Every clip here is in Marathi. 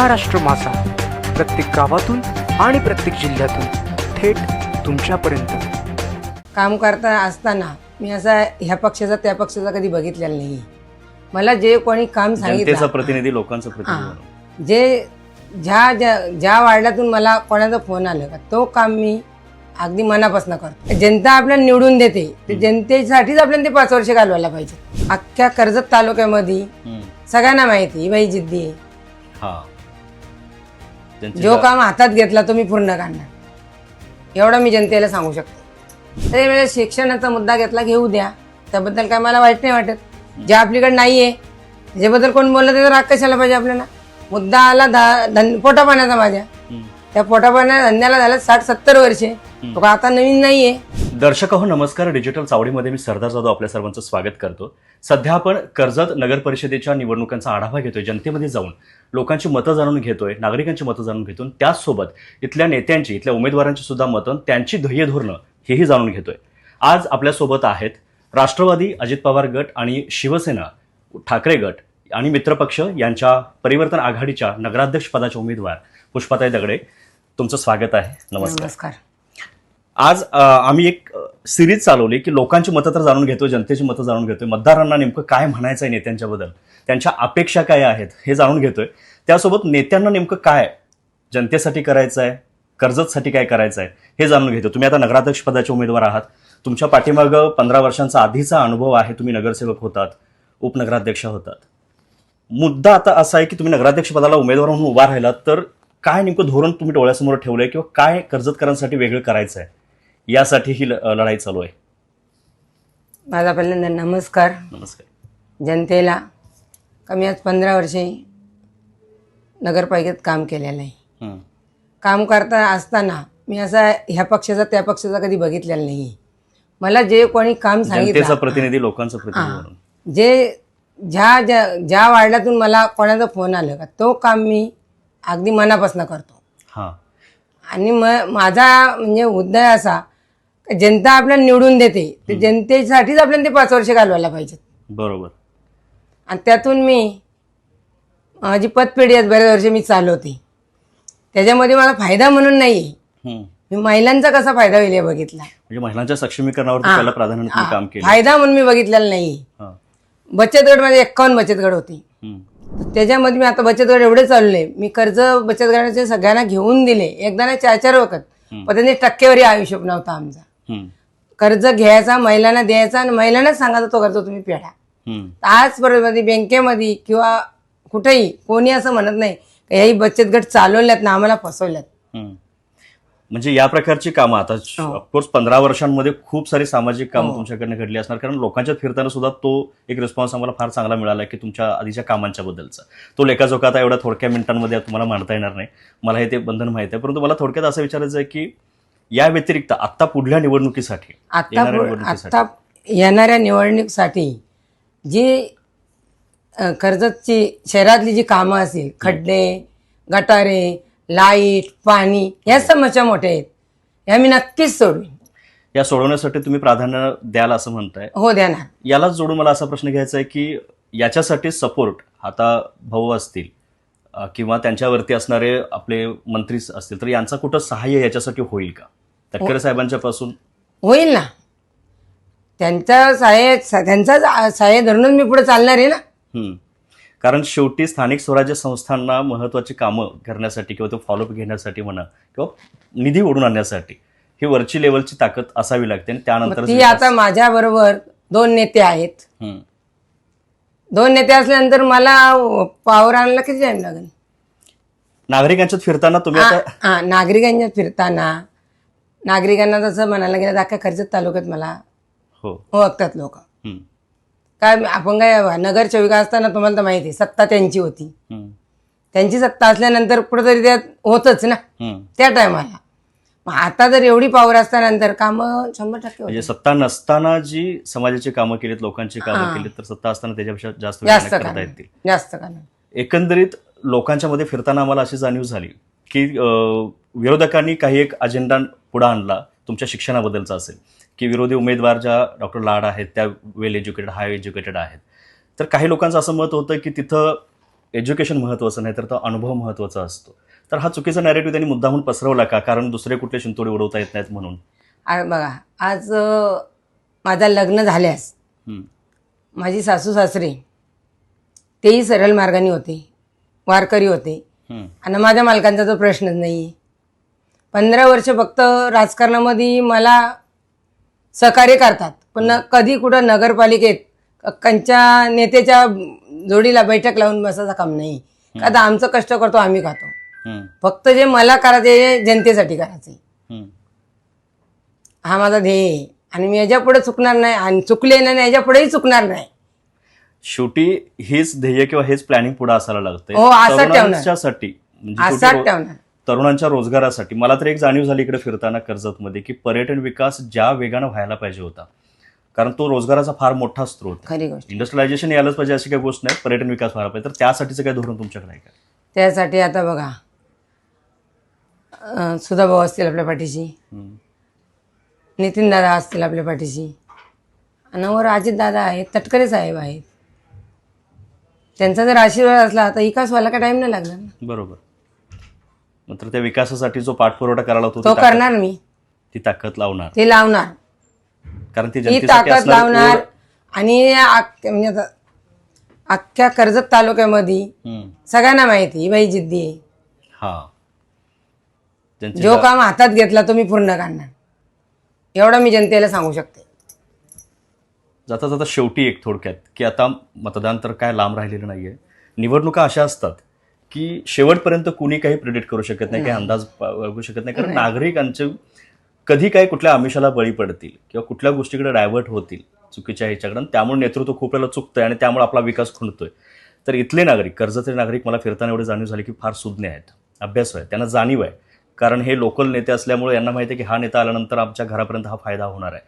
महाराष्ट्र मासा प्रत्येक गावातून आणि प्रत्येक जिल्ह्यातून थेट तुमच्यापर्यंत. काम करता असताना मी असा ह्या पक्षाचा त्या पक्षाचा कधी बघितलेला नाही. मला जे कोणी काम जनतेचा सांगितलं प्रतिनिधी लोकांचा प्रतिनिधी हा. म्हणून. जे ज्या ज्या ज्या वार्डातून मला कोणाचा फोन आला का तो काम मी अगदी मनापासून करतो. जनता आपल्याला निवडून देते. ते जनतेसाठीच आपल्याला ते पाच वर्ष घालवायला पाहिजे. अख्ख्या कर्जत तालुक्यामध्ये हम्म. सगळ्यांना माहिती ही बाई जिद्दी आहे. हा. जो काम हातात घेतला तो मी पूर्ण काढणार एवढं मी जनतेला सांगू शकतो. त्यावेळेला शिक्षणाचा मुद्दा घेतला घेऊ द्या. त्याबद्दल काय मला वाईट नाही वाटत. जे आपलीकडे नाहीये त्याच्याबद्दल कोण बोललं त्याचा राग कशाला पाहिजे आपल्याला? मुद्दा आला धा- धन पोटा पाण्याचा माझ्या. त्या पोटा पाण्या धंद्याला झालं साठ सत्तर वर्षे. तो का आता नवीन नाहीये. दर्शक हो नमस्कार. डिजिटल चावडीमध्ये मी सरदार जाधव आपल्या सर्वांचं स्वागत करतो. सध्या आपण कर्जत नगर परिषदेच्या निवडणुकांचा आढावा घेतोय जनतेमध्ये जाऊन. लोकांची मतं जाणून घेतोय नागरिकांची मतं जाणून घेतोय. आणि त्याचसोबत इथल्या नेत्यांची इथल्या उमेदवारांची सुद्धा मतं त्यांची ध्येय धोरणं हेही जाणून घेतोय. आज आपल्यासोबत आहेत राष्ट्रवादी अजित पवार गट आणि शिवसेना ठाकरे गट आणि मित्रपक्ष यांच्या परिवर्तन आघाडीच्या नगराध्यक्ष पदाच्या उमेदवार पुष्पाताई दगडे. तुमचं स्वागत आहे. नमस्कार. नमस्कार. आज आम्ही एक सिरीज चालवली की लोकांची मतं तर जाणून घेतोय जनतेची मतं जाणून घेतोय. मतदारांना नेमकं काय म्हणायचं आहे नेत्यांच्याबद्दल? त्यांच्या अपेक्षा काय आहेत हे जाणून घेतोय. त्यासोबत नेत्यांना नेमकं काय जनतेसाठी करायचं आहे कर्जतसाठी काय करायचं आहे हे जाणून घेतो तुम्ही आता नगराध्यक्ष पदाचे उमेदवार आहात. तुमच्या पाठीमागं पंधरा वर्षांचा आधीचा अनुभव आहे तुम्ही नगरसेवक होतात उपनगराध्यक्ष होतात. मुद्दा आता असा आहे की तुम्ही नगराध्यक्ष पदाला उमेदवार म्हणून उभा राहिलात तर काय नेमकं धोरण तुम्ही डोळ्यासमोर ठेवलंय किंवा काय कर्जतकरांसाठी वेगळं करायचं आहे यासाठी ही लढाई चालू आहे. माझा पहिल्यांदा नमस्कार. नमस्कार. जनतेला कमी आज पंधरा वर्षे नगरपालिकेत काम केलेलं आहे. काम करता असताना मी असा ह्या पक्षाचा त्या पक्षाचा कधी बघितलेला नाही. मला जे कोणी काम सांगितलं प्रतिनिधी लोकांचा प्रतिनिधी जे ज्या ज्या ज्या वार्डातून मला कोणाचा फोन आला का तो काम मी अगदी मनापासून करतो. हा. आणि म माझा म्हणजे उद्देश असा का जनता आपल्याला निवडून देते ते जनतेसाठीच आपल्याला ते पाच वर्ष घालवायला पाहिजेत. बरोबर. आणि त्यातून मी माझी पतपेढी आज बऱ्याच वर्ष मी चालवते. त्याच्यामध्ये मला फायदा म्हणून नाही. मी महिलांचा कसा फायदा होईल हे बघितला. म्हणजे महिलांच्या सक्षमीकरणावर हा. पहिला प्राधान्य तुम्ही काम केलं. फायदा म्हणून मी बघितलेला नाही हा. बचत गट माझे एक्कावन्न बचत गट होती. त्याच्यामध्ये मी आता बचत गट एवढे चालले मी कर्ज बचत गटाचे सगळ्यांना घेऊन दिले. एकदा नाही चार चार वखत. पण त्यांनी टक्केवारी आयुष्य नव्हता आमचा. कर्ज घ्यायचा महिलांना द्यायचा आणि महिलांनाच सांगायचा तो कर्ज तुम्ही फेडा. आजपर्यंत मध्ये बँकेमध्ये किंवा कुठेही कोणी असं म्हणत नाही का ह्याही बचत गट चालवल्यात ना आम्हाला फसवल्यात. म्हणजे या प्रकारची कामं आता हो. ऑफकोर्स पंधरा वर्षांमध्ये खूप सारी सामाजिक कामं तुमच्याकडनं घडली असणार. कारण लोकांच्यात फिरताना सुद्धा तो एक रिस्पॉन्स आम्हाला फार चांगला मिळाला की तुमच्या आधीच्या कामांच्या बद्दलचा. तो लेखाजोखा आता एवढ्या थोडक्या मिनिटांमध्ये तुम्हाला मांडता येणार नाही. मला हे ते बंधन माहिती आहे. परंतु मला थोडक्यात असं विचारायचं आहे की या व्यतिरिक्त आता पुढल्या निवडणुकीसाठी आता येणाऱ्या निवडणुकीसाठी. जी कर्जतची शहरातली जी कामं असतील खड्डे गटारे लाइट पाणी या समस्या मोठ्या आहेत. या मी नक्कीच सोडवीन. या सोडवण्यासाठी तुम्ही प्राधान्य द्याल असं म्हणताय. हो देणार यालाच जोडून मला असा प्रश्न घ्यायचा आहे की याच्यासाठी सपोर्ट आता भाऊ असतील अ, किंवा त्यांच्यावरती असणारे आपले मंत्री असतील तर यांचा कुठं सहाय्य याच्यासाठी होईल का? तटकरे साहेबांच्या पासून होईल ना. त्यांचा सहाय्य त्यांचा सहाय्य धरूनच मी पुढे चालणार आहे ना. हम्म. कारण शेवटी स्थानिक स्वराज्य संस्थांना महत्वाची कामं करण्यासाठी किंवा तो फॉलोअप घेण्यासाठी म्हणा किंवा निधी ओढून आणण्यासाठी ही वरची लेवलची ताकद असावी लागते आणि त्यानंतर ती आता माझ्या बरोबर दोन नेते आहेत. दोन नेते असल्यानंतर मला पावर आणायला किती टाइम लागेल? नागरिकांच्यात फिरताना तुम्ही आता नागरिकांच्या फिरताना नागरिकांना तसं म्हणायला गेलं अख्ख्या कर्जत तालुक्यात मला हो. ओळखतात लोक. काय आपण काय नगर चौविका असताना तुम्हाला तर माहिती सत्ता त्यांची होती. त्यांची सत्ता असल्यानंतर कुठेतरी त्यात होतच ना. त्या टायमाला मग आता जर एवढी पावर असल्यानंतर कामं शंभर टक्के म्हणजे. सत्ता नसताना जी समाजाची कामं केलीत लोकांची कामं. केलीत तर सत्ता असताना त्याच्यापेक्षा जास्त जास्त करता येतील जास्त एकंदरीत लोकांच्या मध्ये फिरताना आम्हाला अशी जाणीव झाली की अं, विरोधकांनी काही एक अजेंडा पुढे आणला तुमच्या शिक्षणाबद्दलचा असेल की विरोधी उमेदवार ज्या डॉक्टर लाड आहेत त्या वेल एज्युकेटेड हाय एज्युकेटेड आहेत. तर काही लोकांचं असं मत होतं की तिथं एज्युकेशन महत्वाचं नाही तर तो अनुभव महत्त्वाचा असतो. तर हा चुकीचा नॅरेटिव्ह त्यांनी मुद्दामून पसरवला का? कारण दुसरे कुठले शिंतोडे उडवता येत नाहीत म्हणून. बघा आज माझं लग्न झाल्यास. माझी सासू सासरे तेही सरळ मार्गाने होते वारकरी होते. आणि माझ्या मालकांचा तो प्रश्नच नाही पंधरा वर्ष फक्त राजकारणामध्ये मला सहकार्य करतात. पण न- कधी कुठं नगरपालिकेत कंच्या नेत्याच्या जोडीला बैठक लावून बसायचं काम नाही. का आमचं कष्ट करतो आम्ही खातो. फक्त जे मला करायचं जनतेसाठी करायचं. हा माझा ध्येय आणि मी याच्यापुढे चुकणार नाही आणि चुकले नाही याच्या पुढेही चुकणार नाही. शेवटी हेच ध्येय किंवा हेच प्लॅनिंग पुढे असायला लागतंय. हो, असं ठेवणार. म्हणजे रो- ठेवणार. तरुणांच्या रोजगारासाठी. मला तर एक जाणीव झाली इकडे फिरताना कर्जतमध्ये की पर्यटन विकास ज्या वेगानं व्हायला पाहिजे होता कारण तो रोजगाराचा फार मोठा स्रोत. खरी गोष्ट. इंडस्ट्रियलायझेशन यायलाच पाहिजे अशी काही गोष्ट नाही पर्यटन विकास व्हायला पाहिजे. तर त्यासाठीचं काय धोरण तुमच्याकडे आहे का? त्यासाठी आता बघा अं, सुधाभाऊ असतील आपल्या पाठीशी हम्म. नितीन दादा असतील आपल्या पाठीशी आणि वर अजित दादा आहेत तटकरे साहेब आहेत. त्यांचा जर आशीर्वाद असला तर विकास व्हायला काय टाइम नाही लागला ना. बरोबर. मात्र त्या विकासासाठी जो पाठपुरवठा करायला होतो तो ती ताकद- करणार मी. ती ताकद लावणार. ते लावणार. कारण ती ही जनतेसाठी ताकद असणार लावणार आणि आख- म्हणजे आता अख्ख्या कर्जत तालुक्यामध्ये. सगळ्यांना माहिती ही बाई जिद्दी आहे. हा. त्यांची जो काम हातात घेतला तो मी पूर्ण करणार. एवढं मी जनतेला सांगू शकते. जाता जाता शेवटी एक थोडक्यात की आता मतदान तर काय लांब राहिलेलं नाहीये. निवडणुका अशा असतात की शेवटपर्यंत कुणी काही प्रिडिक्ट करू शकत नाही काही अंदाज बाळगू शकत नाही. कारण नागरिकांचे कधी काही कुठल्या आमिषाला बळी पडतील किंवा कुठल्या गोष्टीकडे डायव्हर्ट होतील चुकीच्या ह्याच्याकडे आणि त्यामुळे नेतृत्व खूप वेळेला चुकतंय आणि त्यामुळे आपला विकास खुंटतोय. तर इथले नागरिक कर्जतले नागरिक मला फिरताना एवढे जाणीव झाली की फार सुज्ञ आहेत अभ्यास आहे त्यांना जाणीव आहे. कारण हे लोकल नेते असल्यामुळे यांना माहिती आहे की हा नेता आल्यानंतर आमच्या घरापर्यंत हा फायदा होणार आहे.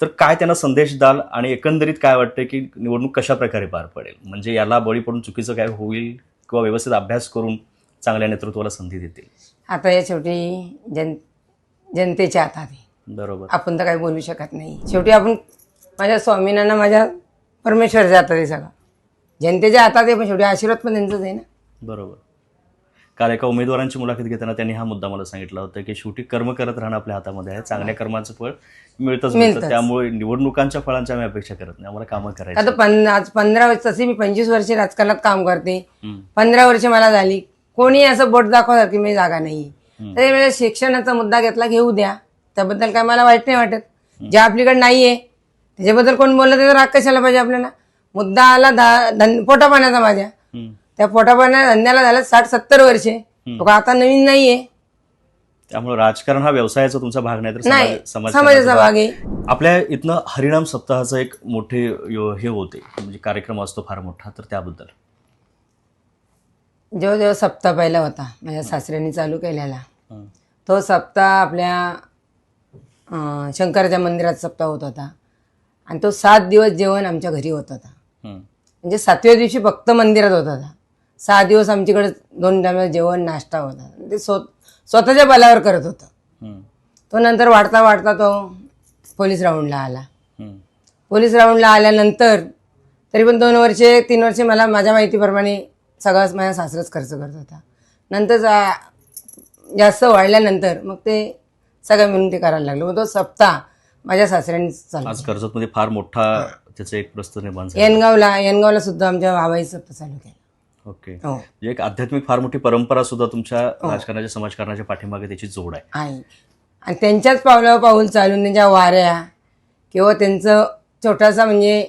तर काय त्यांना संदेश द्याल आणि एकंदरीत काय वाटतं की निवडणूक कशा प्रकारे पार पडेल? म्हणजे याला बळी पडून चुकीचं काय होईल? किंवा व्यवस्थित अभ्यास करून चांगल्या नेतृत्वाला संधी देतील. आता या शेवटी जन जनतेच्या हातात आहे बरोबर. आपण तर काही बोलू शकत नाही. शेवटी आपण माझ्या स्वामीनांना माझ्या परमेश्वरच्या हातात आहे सगळं. जनतेच्या हातात आहे पण शेवटी आशीर्वाद पण त्यांचाच आहे ना. बरोबर. काल एका उमेदवारांची मुलाखत घेताना त्यांनी हा मुद्दा मला सांगितला होता की शेवटी कर्म करत राहणं आपल्या हातामध्ये आहे. चांगल्या कर्माचं फळ मिळतच मिळतं. त्यामुळे निवडणुकांच्या फळांची आम्ही अपेक्षा करत नाही. आम्हाला कामं करायची आता पन आज पंधरा वर्ष तशी मी पंचवीस वर्षे राजकारणात काम करते. पंधरा वर्ष मला झाली. कोणी असं बोट दाखवतात की मी जागा नाही. त्यामुळे शिक्षणाचा मुद्दा घेतला घेऊ द्या. त्याबद्दल काय मला वाईट नाही वाटत. जे आपलीकडे नाहीये त्याच्याबद्दल कोण बोललं त्याचा राग कशाला पाहिजे आपल्याला? मुद्दा आला धा- धन पोटा पाण्याचा माझ्या. त्या पोटा पाण्या धंद्याला झालं साठ सत्तर वर्षे. तो का आता नवीन नाहीये. त्यामुळे राजकारण हा व्यवसायाचा तुमचा भाग नाही तर नाही समाज- समाज समाजाचा भाग. आहे. आपल्या इथनं हरिणाम सप्ताहाचा एक मोठे यो- हे होते. म्हणजे कार्यक्रम असतो फार मोठा तर त्याबद्दल. जेव्हा जेव्हा सप्ताह पहिला होता माझ्या सासऱ्यांनी चालू केलेला हं. तो सप्ताह आपल्या अं, शंकराच्या मंदिरात सप्ताह होत होता. आणि तो सात दिवस जेवण आमच्या घरी होत होता. हं. म्हणजे सातव्या दिवशी फक्त मंदिरात होत होता. सहा दिवस आमच्याकडे दोन टायमा जेवण नाश्ता होता. ते स्व स्वतःच्या बलावर करत होतं. तो नंतर वाढता वाढता तो पोलीस राऊंडला आला. पोलीस राऊंडला आल्यानंतर तरी पण दोन वर्षे तीन वर्षे मला माझ्या माहितीप्रमाणे सगळंच माझ्या सासरच खर्च करत होता. नंतर जास्त वाढल्यानंतर मग ते सगळं मिळून ते करायला लागलं. मग तो सप्ताह माझ्या सासऱ्यांनी कर्जतमध्ये फार मोठा त्याचं एक प्रश्न निर्माण येनगावला येनगावला सुद्धा आमच्या भावाई सप्ताह चालू केला. ओके. हो. म्हणजे एक आध्यात्मिक फार मोठी परंपरा सुद्धा तुमच्या राजकारणाच्या समाजकारणाच्या पाठीमागे त्याची जोड आहे. आहे. आणि त्यांच्याच पावलावर पाऊल चालून त्यांच्या वाऱ्या किंवा त्यांचं छोटासा म्हणजे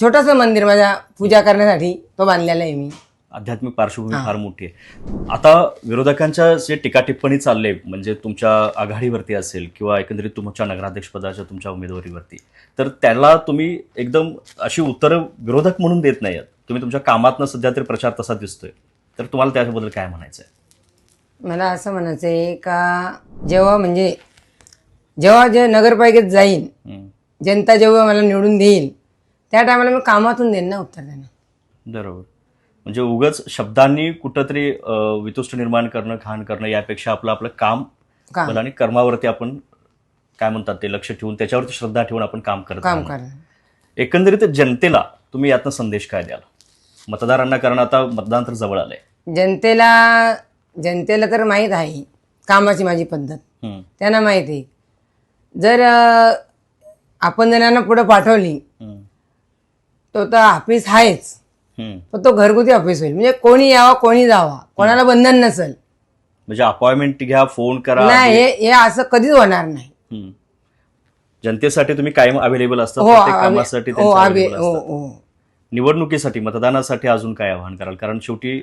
छोटंसं मंदिर माझ्या पूजा करण्यासाठी तो बांधलेला आहे मी. आध्यात्मिक पार्श्वभूमी फार मोठी आहे. आता विरोधकांच्या जे टीका टिप्पणी चालले म्हणजे तुमच्या आघाडीवरती असेल किंवा एकंदरीत तुमच्या नगराध्यक्षपदाच्या तुमच्या उमेदवारीवरती तर त्याला तुम्ही एकदम अशी उत्तरं विरोधक म्हणून देत नाही आहात तुम्ही तुमच्या कामातनं सध्या तरी प्रचार तसा दिसतोय. तर तुम्हाला त्याबद्दल काय म्हणायचं आहे मला असं म्हणायचं आहे का जेव्हा म्हणजे जेव्हा जे नगरपालिकेत जाईन. जनता जेव्हा मला निवडून देईल त्या टायमाला मी कामातून देईन ना उत्तर त्यांना बरोबर. म्हणजे उगच शब्दांनी कुठंतरी अं, वितुष्ट निर्माण करणं खाण करणं यापेक्षा आपलं आपलं काम काम. बरं आणि कर्मावरती आपण काय म्हणतात ते लक्ष ठेवून त्याच्यावरती श्रद्धा ठेवून आपण काम करत काम राहणं. करणं एकंदरीत जनतेला तुम्ही यातनं संदेश काय द्याल? मतदारांना कारण आता मतदान तर जवळ आलंय. जनतेला जनतेला तर माहीत आहे कामाची माझी पद्धत. हम्म, त्यांना माहीत आहे. जर अं, आपण जणांना पुढे पाठवली हम्म, तो तर ऑफिस आहेच. हम्म. पण तो घरगुती ऑफिस होईल. म्हणजे कोणी यावा कोणी जावा. कोणाला बंधन नसेल. म्हणजे अपॉइंटमेंट घ्या फोन करा नाही हे हे असं कधीच होणार नाही. हम्म. जनतेसाठी तुम्ही कायम अवेलेबल असतात हो प्रत्येक कामासाठी हो त्यांच्या आवे- available हो असतात. हो. निवडणुकीसाठी मतदानासाठी अजून काय आवाहन कराल? कारण शेवटी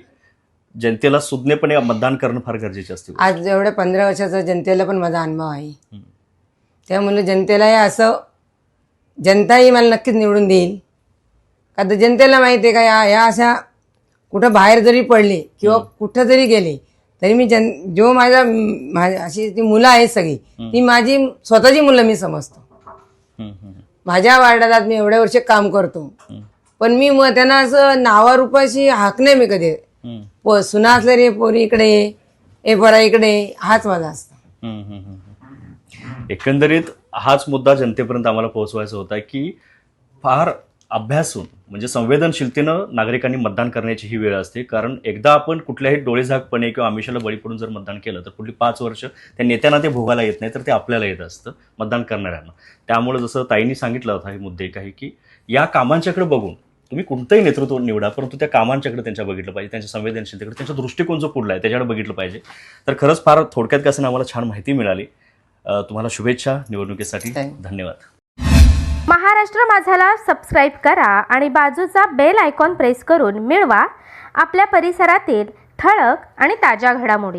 जनतेला सुज्ञपणे मतदान करणं फार गरजेचे असते. आज एवढ्या पंधरा वर्षाचा जनतेला पण माझा अनुभव आहे. त्यामुळे जनतेलाही असं जनताही मला नक्कीच निवडून देईल. का तर जनतेला माहिती आहे का या या अशा कुठं बाहेर जरी पडले किंवा कुठं जरी गेले तरी मी जन जो माझा माझ्या अशी ती मुलं आहेत सगळी ती माझी स्वतःची मुलं मी समजतो. माझ्या वार्डात मी एवढ्या वर्ष काम करतो. पण मी मग त्यांना असं नावारूपाशी हाक नाही मी कधी. प सुना असले रे पोरी इकडे ये, ए पोरा इकडे ये, हाच माझा असतो. हम्म, हम्म, हम्म. एकंदरीत हाच मुद्दा जनतेपर्यंत आम्हाला पोहोचवायचा होता की फार अभ्यासून म्हणजे संवेदनशीलतेनं नागरिकांनी मतदान करण्याची ही वेळ असते. कारण एकदा आपण कुठल्याही डोळेझाकपणे किंवा आमिषाला बळी पडून जर मतदान केलं तर पुढली पाच वर्ष त्या नेत्यांना ते भोगायला येत नाही तर ते आपल्याला येत असतं मतदान करणाऱ्यांना. त्यामुळे जसं ताईंनी सांगितलं होता हे मुद्दे काही की या कामांच्याकडे बघून तुम्ही कोणतंही नेतृत्व निवडा परंतु त्या कामांच्याकडे त्यांच्या बघितलं पाहिजे त्यांच्या संवेदनशीलतेकडे त्यांचा दृष्टिकोन जो पुढला आहे त्याच्याकडे बघितलं पाहिजे. तर खरंच फार थोडक्यात कसं आम्हाला छान माहिती मिळाली. तुम्हाला शुभेच्छा निवडणुकीसाठी. धन्यवाद. महाराष्ट्र माझाला सबस्क्राईब करा आणि बाजूचा बेल आयकॉन प्रेस करून मिळवा. आपल्या परिसरातील ठळक आणि ताज्या घडामोडी.